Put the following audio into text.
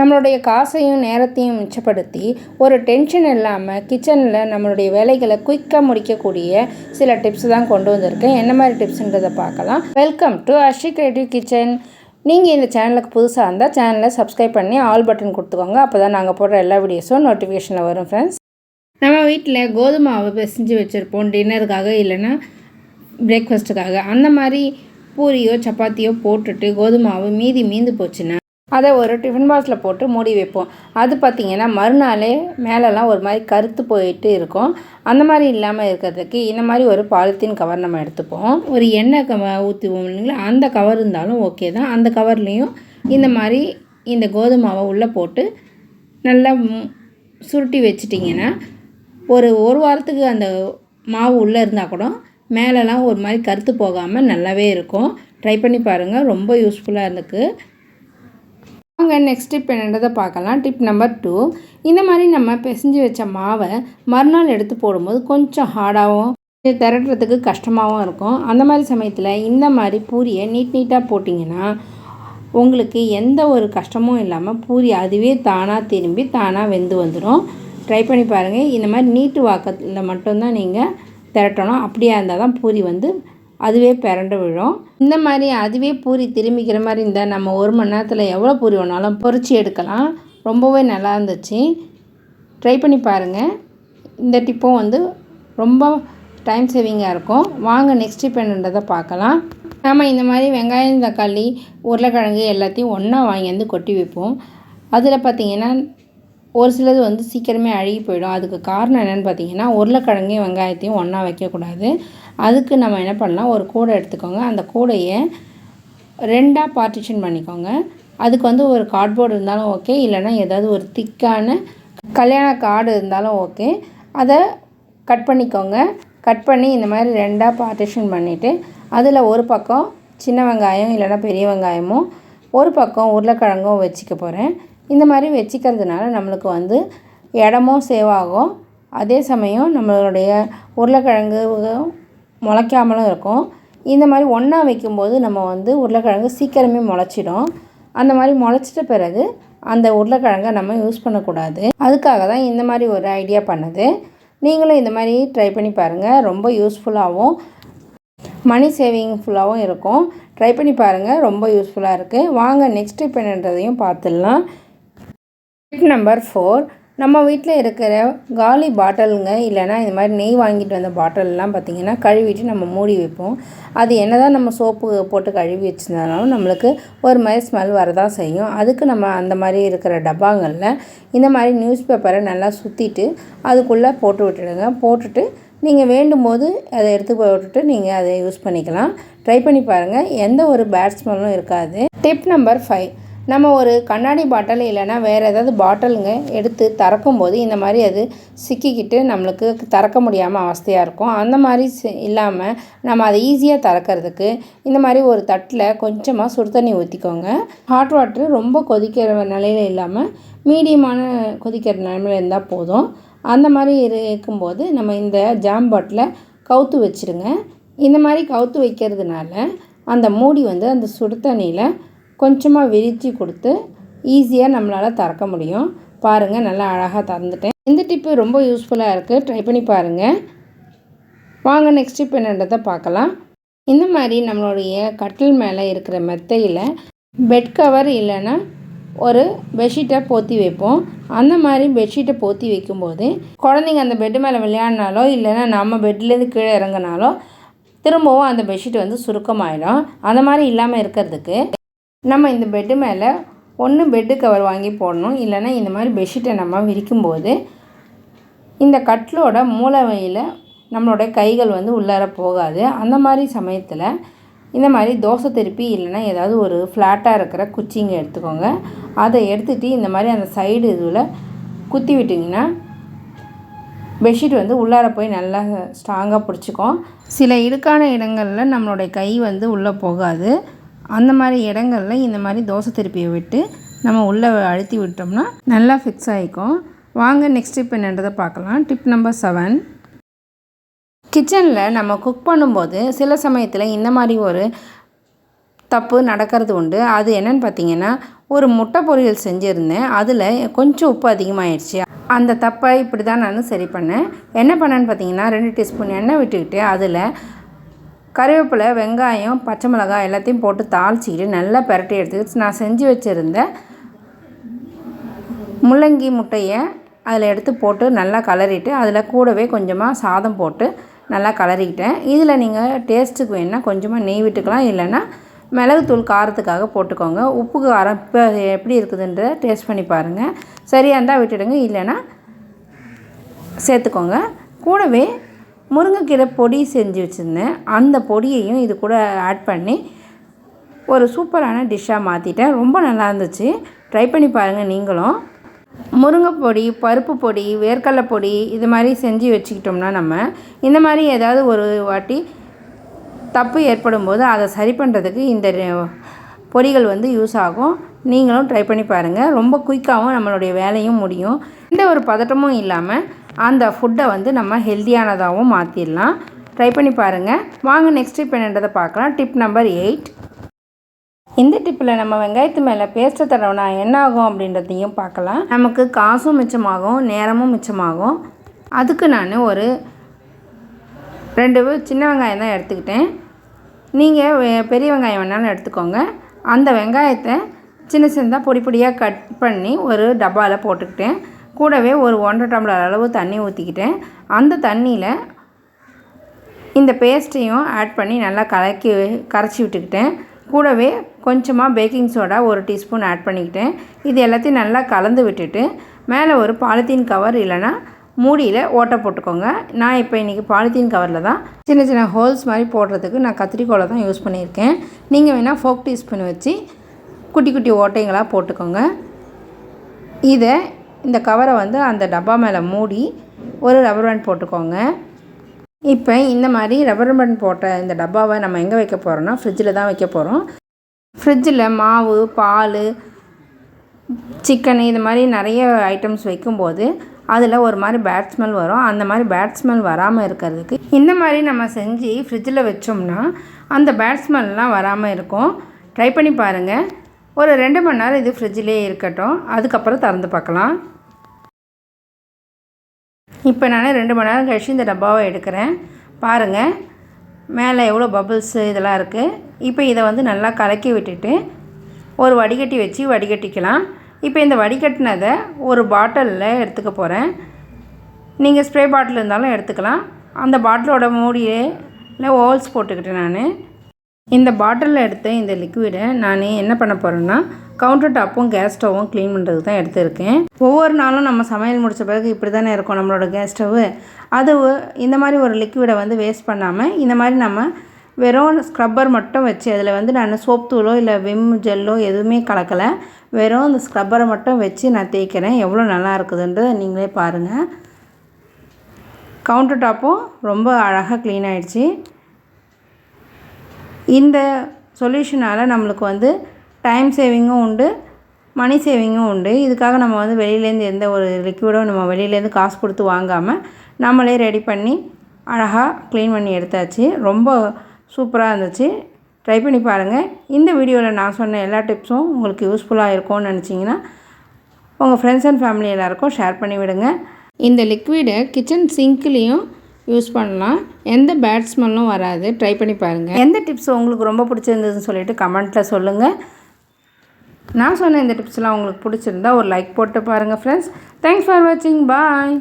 நம்மளுடைய காசையும் நேரத்தையும் மிச்சப்படுத்தி ஒரு டென்ஷன் இல்லாமல் கிச்சனில் நம்மளுடைய வேலைகளை குயிக்காக முடிக்கக்கூடிய சில டிப்ஸ் தான் கொண்டு வந்திருக்கேன். என்ன மாதிரி டிப்ஸுன்றதை பார்க்கலாம். Welcome to Ashi creative kitchen நீங்கள் இந்த சேனலுக்கு புதுசாக இருந்தால் சேனலை சப்ஸ்கிரைப் பண்ணி ஆல் பட்டன் கொடுத்துக்கோங்க. அப்போ தான் நாங்கள் போடுற எல்லா வீடியோஸும் நோட்டிஃபிகேஷனில் வரும் ஃப்ரெண்ட்ஸ் நம்ம வீட்டில் கோதுமை மாவு பிசைஞ்சு வச்சுருப்போம். டின்னருக்காக இல்லைன்னா பிரேக்ஃபாஸ்ட்டுக்காக அந்த மாதிரி பூரியோ சப்பாத்தியோ போட்டுட்டு கோதுமாவு மீதி மீந்து போச்சுன்னா அதை ஒரு டிஃபன் பாக்ஸில் போட்டு மூடி வைப்போம். அது பார்த்திங்கன்னா மறுநாளே மேலெலாம் ஒரு மாதிரி கருத்து போயிட்டு இருக்கும். அந்த மாதிரி இல்லாமல் இருக்கிறதுக்கு இந்த மாதிரி ஒரு பாலித்தீன் கவர் நம்ம எடுத்துப்போம். ஒரு எண்ணெய் கவ ஊற்றுவோம் இல்லைங்களா? அந்த கவர் இருந்தாலும் ஓகே தான். அந்த கவர்லேயும் இந்த மாதிரி இந்த கோதுமாவை உள்ளே போட்டு நல்லா சுருட்டி வச்சிட்டிங்கன்னா ஒரு ஒரு வாரத்துக்கு அந்த மாவு உள்ளே இருந்தால் கூட மேலெலாம் ஒரு மாதிரி கருத்து போகாமல் நல்லாவே இருக்கும். ட்ரை பண்ணி பாருங்கள் ரொம்ப யூஸ்ஃபுல்லாக இருந்துக்கு. வாங்க நெக்ஸ்ட் டிப் என்னன்றதை பார்க்கலாம். டிப் நம்பர் டூ இந்த மாதிரி நம்ம பிசைஞ்சு வச்ச மாவை மறுநாள் எடுத்து போடும்போது கொஞ்சம் ஹார்டாகவும் திரட்டுறதுக்கு கஷ்டமாகவும் இருக்கும். அந்த மாதிரி சமயத்தில் இந்த மாதிரி பூரியை நீட் நீட்டாக போட்டிங்கன்னா உங்களுக்கு எந்த ஒரு கஷ்டமும் இல்லாமல் பூரி அதுவே தானாக திரும்பி தானாக வெந்து வந்துடும் ட்ரை பண்ணி பாருங்கள் இந்த மாதிரி நீட்டு வாக்கத்தில் மட்டும்தான் நீங்கள் திரட்டணும். அப்படியா இருந்தால் தான் பூரி வந்து அதுவே பிறண்டு விழும். இந்த மாதிரி அதுவே பூரி திரும்பிக்கிற மாதிரி இருந்தால் நம்ம ஒரு மணி நேரத்தில் எவ்வளோ பூரி வேணாலும் பொரிச்சு எடுக்கலாம். ரொம்பவே நல்லா இருந்துச்சு. ட்ரை பண்ணி பாருங்கள் இந்த டிப்பும் வந்து ரொம்ப டைம் சேவிங்காக இருக்கும். வாங்க நெக்ஸ்ட் டிப் என்னன்றதை பார்க்கலாம். நம்ம இந்த மாதிரி வெங்காயம் தக்காளி உருளைக்கிழங்கு எல்லாத்தையும் ஒன்றா வாங்கி வந்து கொட்டி வைப்போம். அதில் பார்த்திங்கன்னா ஒரு சிலது வந்து சீக்கிரமே அழுகி போயிடும். அதுக்கு காரணம் என்னென்னு பார்த்தீங்கன்னா உருளைக்கிழங்கையும் வெங்காயத்தையும் ஒன்றா வைக்கக்கூடாது. அதுக்கு நம்ம என்ன பண்ணலாம் ஒரு கூடை எடுத்துக்கோங்க. அந்த கூடையை ரெண்டாக பார்ட்டிஷன் பண்ணிக்கோங்க. அதுக்கு வந்து ஒரு கார்ட்போர்டு இருந்தாலும் ஓகே இல்லைன்னா ஏதாவது ஒரு திக்கான கல்யாண கார்டு இருந்தாலும் ஓகே அதை கட் பண்ணிக்கோங்க. கட் பண்ணி இந்த மாதிரி ரெண்டாக பார்ட்டிஷன் பண்ணிவிட்டு அதில் ஒரு பக்கம் சின்ன வெங்காயம் இல்லைன்னா பெரிய வெங்காயமும் ஒரு பக்கம் உருளைக்கிழங்கும் வச்சுக்க போகிறேன் இந்த மாதிரி வச்சுக்கிறதுனால நம்மளுக்கு வந்து இடமும் சேவ் ஆகும். அதே சமயம் நம்மளுடைய உருளைக்கிழங்கு முளைக்காமலும் இருக்கும். இந்த மாதிரி ஒன்றா வைக்கும்போது நம்ம வந்து உருளைக்கிழங்கு சீக்கிரமே முளைச்சிடும். அந்த மாதிரி முளைச்சிட்ட பிறகு அந்த உருளைக்கிழங்கை நம்ம யூஸ் பண்ணக்கூடாது. அதுக்காக தான் இந்த மாதிரி ஒரு ஐடியா பண்ணது. நீங்களும் இந்த மாதிரி ட்ரை பண்ணி பாருங்கள் ரொம்ப யூஸ்ஃபுல்லாகவும் மணி சேவிங் ஃபுல்லாகவும் இருக்கும். ட்ரை பண்ணி பாருங்கள் ரொம்ப யூஸ்ஃபுல்லாக இருக்குது வாங்க நெக்ஸ்ட் இப்போ என்னன்றதையும் பார்த்துடலாம். டிப் நம்பர் ஃபோர் நம்ம வீட்டில் இருக்கிற காலி பாட்டிலுங்க இல்லைன்னா இந்த மாதிரி நெய் வாங்கிட்டு வந்த பாட்டிலெலாம் பார்த்திங்கன்னா கழுவிட்டு நம்ம மூடி வைப்போம். அது என்ன தான் நம்ம சோப்பு போட்டு கழுவி வச்சுருந்தாலும் நம்மளுக்கு ஒரு மாதிரி ஸ்மெல் வரதான் செய்யும். அதுக்கு நம்ம அந்த மாதிரி இருக்கிற டப்பாங்களில் இந்த மாதிரி நியூஸ் பேப்பரை நல்லா சுற்றிட்டு அதுக்குள்ளே போட்டு விட்டுடுங்க. போட்டுட்டு நீங்கள் வேண்டும் போது அதை எடுத்து போட்டுட்டு நீங்கள் அதை யூஸ் பண்ணிக்கலாம். ட்ரை பண்ணி பாருங்கள் எந்த ஒரு பேட் ஸ்மெல்லும் இருக்காது. டிப் நம்பர் ஃபைவ் நம்ம ஒரு கண்ணாடி பாட்டில் இல்லைன்னா வேறு ஏதாவது பாட்டிலுங்க எடுத்து திறக்கும்போது இந்த மாதிரி அது சிக்கிக்கிட்டு நம்மளுக்கு திறக்க முடியாமல் அவஸ்தையாக இருக்கும். அந்த மாதிரி இல்லாமல் நம்ம அதை ஈஸியாக திறக்கிறதுக்கு இந்த மாதிரி ஒரு தட்டில் கொஞ்சமாக சுடு தண்ணி ஊற்றிக்கோங்க ஹாட் வாட்ரு ரொம்ப கொதிக்கிற நிலையில் இல்லாமல் மீடியமான கொதிக்கிற நிலைமையில் இருந்தால் போதும். அந்த மாதிரி இருக்கும்போது நம்ம இந்த ஜாம் பாட்டிலை கவுத்து வச்சுருங்க. இந்த மாதிரி கவுத்து வைக்கிறதுனால அந்த மூடி வந்து அந்த சுடு தண்ணியில் கொஞ்சமாக விரித்து கொடுத்து ஈஸியாக நம்மளால் திறக்க முடியும். பாருங்கள் நல்லா அழகாக திறந்துட்டேன். இந்த டிப்பு ரொம்ப யூஸ்ஃபுல்லாக இருக்குது ட்ரை பண்ணி பாருங்கள் வாங்க நெக்ஸ்ட் டிப் என்னன்றதை பார்க்கலாம். இந்த மாதிரி நம்மளுடைய கட்டில் மேலே இருக்கிற மெத்தையில் பெட் கவர் இல்லைன்னா ஒரு பெட்ஷீட்டை போற்றி வைப்போம். அந்த மாதிரி பெட்ஷீட்டை போற்றி வைக்கும்போது குழந்தைங்க அந்த பெட்டு மேலே விளையாடினாலோ இல்லைன்னா நம்ம பெட்லேருந்து கீழே இறங்கினாலோ திரும்பவும் அந்த பெட்ஷீட் வந்து சுருக்கமாயிடும். அந்த மாதிரி இல்லாமல் இருக்கிறதுக்கு நம்ம இந்த பெட்டு மேலே ஒன்று பெட்டு கவர் வாங்கி போடணும். இல்லைன்னா இந்த மாதிரி பெட்ஷீட்டை நம்ம விரிக்கும்போது இந்த கட்டிலோட மூலவையில் நம்மளோட கைகள் வந்து உள்ளார போகாது. அந்த மாதிரி சமயத்தில் இந்த மாதிரி தோசை திருப்பி இல்லைன்னா ஏதாவது ஒரு ஃப்ளாட்டாக இருக்கிற குச்சிங்க எடுத்துக்கோங்க. அதை எடுத்துகிட்டு இந்த மாதிரி அந்த சைடு இதில் குத்தி விட்டிங்கன்னா பெட்ஷீட் வந்து உள்ளார போய் நல்லா ஸ்ட்ராங்காக பிடிச்சிக்கும். சில இடுக்கான இடங்களில் நம்மளுடைய கை வந்து உள்ளே போகாது. அந்த மாதிரி இடங்களில் இந்த மாதிரி தோசை திருப்பியை விட்டு நம்ம உள்ளே அழுத்தி விட்டோம்னா நல்லா ஃபிக்ஸ் ஆகிக்கும் வாங்க நெக்ஸ்ட் டிப் என்னன்றதை பார்க்கலாம். டிப் நம்பர் செவன் கிச்சனில் நம்ம குக் பண்ணும்போது சில சமயத்தில் இந்த மாதிரி ஒரு தப்பு நடக்கிறது உண்டு. அது என்னன்னு பார்த்தீங்கன்னா ஒரு முட்டை பொரியல் செஞ்சுருந்தேன். அதில் கொஞ்சம் உப்பு அதிகமாகிடுச்சு அந்த தப்பை இப்படி தான் நான் சரி பண்ணேன். என்ன பண்ணேன்னு பார்த்தீங்கன்னா ரெண்டு டீஸ்பூன் எண்ணெய் விட்டுக்கிட்டு அதில் கருவேப்பிலை வெங்காயம் பச்சை மிளகாய் எல்லாத்தையும் போட்டு தாளிச்சிக்கிட்டு நல்லா பெரட்டி எடுத்துக்கிட்டு நான் செஞ்சு வச்சுருந்த முள்ளங்கி முட்டையை அதில் எடுத்து போட்டு நல்லா கலரிட்டு அதில் கூடவே கொஞ்சமாக சாதம் போட்டு நல்லா கலரிக்கிட்டேன். இதில் நீங்கள் டேஸ்ட்டுக்கு வேணால் கொஞ்சமாக நெய் விட்டுக்கலாம் இல்லைன்னா மிளகுத்தூள் காரத்துக்காக போட்டுக்கோங்க. உப்பு காரம் இப்போ எப்படி இருக்குதுன்றத டேஸ்ட் பண்ணி பாருங்கள் சரியாக இருந்தால் விட்டுடுங்க இல்லைன்னா சேர்த்துக்கோங்க. கூடவே முருங்கைக்கீரை பொடி செஞ்சு வச்சுருந்தேன். அந்த பொடியையும் இது கூட ஆட் பண்ணி ஒரு சூப்பரான டிஷ்ஷாக மாற்றிட்டேன் ரொம்ப நல்லா இருந்துச்சு. ட்ரை பண்ணி பாருங்கள் நீங்களும். முருங்கை பொடி பருப்பு பொடி வேர்க்கடலை பொடி இது மாதிரி செஞ்சு வச்சுக்கிட்டோம்னா நம்ம இந்த மாதிரி ஏதாவது ஒரு வாட்டி தப்பு ஏற்படும் போது அதை சரி பண்ணுறதுக்கு இந்த பொடிகள் வந்து யூஸ் ஆகும். நீங்களும் ட்ரை பண்ணி பாருங்கள் ரொம்ப குயிக்காகவும் நம்மளுடைய வேலையும் முடியும். எந்த ஒரு பதட்டமும் இல்லாமல் அந்த ஃபுட்டை வந்து நம்ம ஹெல்த்தியானதாகவும் மாற்றிடலாம் ட்ரை பண்ணி பாருங்கள் வாங்க நெக்ஸ்ட் டிப் என்னன்றதை பார்க்கலாம். டிப் நம்பர் எயிட் இந்த டிப்பில் நம்ம வெங்காயத்து மேலே பேஸ்ட்டை தடவினா என்ன ஆகும் அப்படின்றதையும் பார்க்கலாம். நமக்கு காசும் மிச்சமாகும் நேரமும் மிச்சமாகும். அதுக்கு நான் ஒரு ரெண்டு சின்ன வெங்காயம் தான் எடுத்துக்கிட்டேன். நீங்கள் பெரிய வெங்காயம் வேணாலும் எடுத்துக்கோங்க. அந்த வெங்காயத்தை சின்ன சின்னதாக பொடி பொடியாக கட் பண்ணி ஒரு டப்பாவில் போட்டுக்கிட்டேன். கூடவே ஒரு ஒன்றரை டம்ளர் அளவு தண்ணி ஊற்றிக்கிட்டேன் அந்த தண்ணியில் இந்த பேஸ்ட்டையும் ஆட் பண்ணி நல்லா கலக்கி கரைச்சி விட்டுக்கிட்டேன். கூடவே கொஞ்சமாக பேக்கிங் சோடா ஒரு டீஸ்பூன் ஆட் பண்ணிக்கிட்டேன். இது எல்லாத்தையும் நல்லா கலந்து விட்டுட்டு மேலே ஒரு பாலித்தீன் கவர் இல்லைனா மூடியில் ஓட்டை போட்டுக்கோங்க. நான் இப்போ இன்றைக்கி பாலித்தீன் கவரில் தான் சின்ன சின்ன ஹோல்ஸ் மாதிரி போடுறதுக்கு நான் கத்திரிக்கோலை தான் யூஸ் பண்ணியிருக்கேன். நீங்கள் வேணால் ஃபோக் டீஸ்பூன் வச்சு குட்டி குட்டி ஓட்டைங்களாக போட்டுக்கோங்க. இதை இந்த கவரை வந்து அந்த டப்பா மேலே மூடி ஒரு ரப்பர் பேண்ட் போட்டுக்கோங்க. இப்போ இந்த மாதிரி ரப்பர் பேண்ட் போட்ட இந்த டப்பாவை நம்ம எங்கே வைக்க போகிறோம்னா ஃப்ரிட்ஜில் தான் வைக்க போகிறோம் ஃப்ரிட்ஜில் மாவு பால் சிக்கன் இது மாதிரி நிறைய ஐட்டம்ஸ் வைக்கும்போது அதில் ஒரு மாதிரி பேட் ஸ்மெல் வரும். அந்த மாதிரி பேட் ஸ்மெல் வராமல் இருக்கிறதுக்கு இந்த மாதிரி நம்ம செஞ்சு ஃப்ரிட்ஜில் வச்சோம்னா அந்த பேட் ஸ்மெல்லாம் வராமல் இருக்கும். ட்ரை பண்ணி பாருங்கள் ஒரு ரெண்டு மணி நேரம் இது ஃப்ரிட்ஜிலே இருக்கட்டும். அதுக்கப்புறம் திறந்து பார்க்கலாம். இப்போ நான் ரெண்டு மணி நேரம் கழிச்சு இந்த டப்பாவை எடுக்கிறேன். பாருங்கள் மேலே எவ்வளோ பபுள்ஸு இதெல்லாம் இருக்குது இப்போ இதை வந்து நல்லா கலக்கி விட்டுட்டு ஒரு வடிகட்டி வச்சு வடிகட்டிக்கலாம். இப்போ இந்த வடிகட்டினதை ஒரு பாட்டிலில் எடுத்துக்க போகிறேன் நீங்கள் ஸ்ப்ரே பாட்டில் இருந்தாலும் எடுத்துக்கலாம். அந்த பாட்டிலோட மூடியே இல்லை ஹோல்ஸ் போட்டுக்கிட்டேன் நான். இந்த பாட்டிலில் எடுத்த இந்த லிக்விடை நான் என்ன பண்ண போகிறேன்னா கவுண்டர் டாப்பும் கேஸ் ஸ்டவ்வும் க்ளீன் பண்ணுறதுக்கு தான் எடுத்திருக்கேன். ஒவ்வொரு நாளும் நம்ம சமையல் முடித்த பிறகு இப்படி தானே இருக்கும் நம்மளோட கேஸ் ஸ்டவ்வு அது இந்த மாதிரி ஒரு லிக்விடை வந்து வேஸ்ட் பண்ணாமல் இந்த மாதிரி நம்ம வெறும் ஸ்க்ரப்பர் மட்டும் வச்சு அதில் வந்து நான் சோப் தூளோ இல்லை விம் ஜெல்லோ எதுவுமே கலக்கலை. வெறும் அந்த ஸ்க்ரப்பரை மட்டும் வச்சு நான் தேய்க்கிறேன். எவ்வளோ நல்லா இருக்குதுன்றதை நீங்களே பாருங்கள் கவுண்டர் டாப்பும் ரொம்ப அழகாக க்ளீன் ஆகிடுச்சு இந்த சொல்யூஷனால் நம்மளுக்கு வந்து டைம் சேவிங்கும் உண்டு மணி சேவிங்கும் உண்டு. இதுக்காக நம்ம வந்து வெளியிலேருந்து எந்த ஒரு லிக்விடும் நம்ம வெளியிலேருந்து காசு கொடுத்து வாங்காமல் நம்மளே ரெடி பண்ணி அழகாக க்ளீன் பண்ணி எடுத்தாச்சு. ரொம்ப சூப்பராக இருந்துச்சு. ட்ரை பண்ணி பாருங்கள் இந்த வீடியோவில் நான் சொன்ன எல்லா டிப்ஸும் உங்களுக்கு யூஸ்ஃபுல்லாக இருக்கும்னு நினச்சிங்கன்னா உங்கள் ஃப்ரெண்ட்ஸ் அண்ட் ஃபேமிலி எல்லாேருக்கும் ஷேர் பண்ணி விடுங்க. இந்த லிக்விடை கிச்சன் சிங்க்லேயும் யூஸ் பண்ணலாம். எந்த பேட் ஸ்மெல்லும் வராது. ட்ரை பண்ணி பாருங்கள் எந்த டிப்ஸ் உங்களுக்கு ரொம்ப பிடிச்சிருந்ததுன்னு சொல்லிட்டு கமெண்ட்டில் சொல்லுங்கள் நான் சொன்ன இந்த டிப்ஸ்லாம் உங்களுக்கு பிடிச்சிருந்தா ஒரு லைக் போட்டு பாருங்கள் ஃப்ரெண்ட்ஸ் தேங்க்ஸ் ஃபார் வாட்சிங் பாய்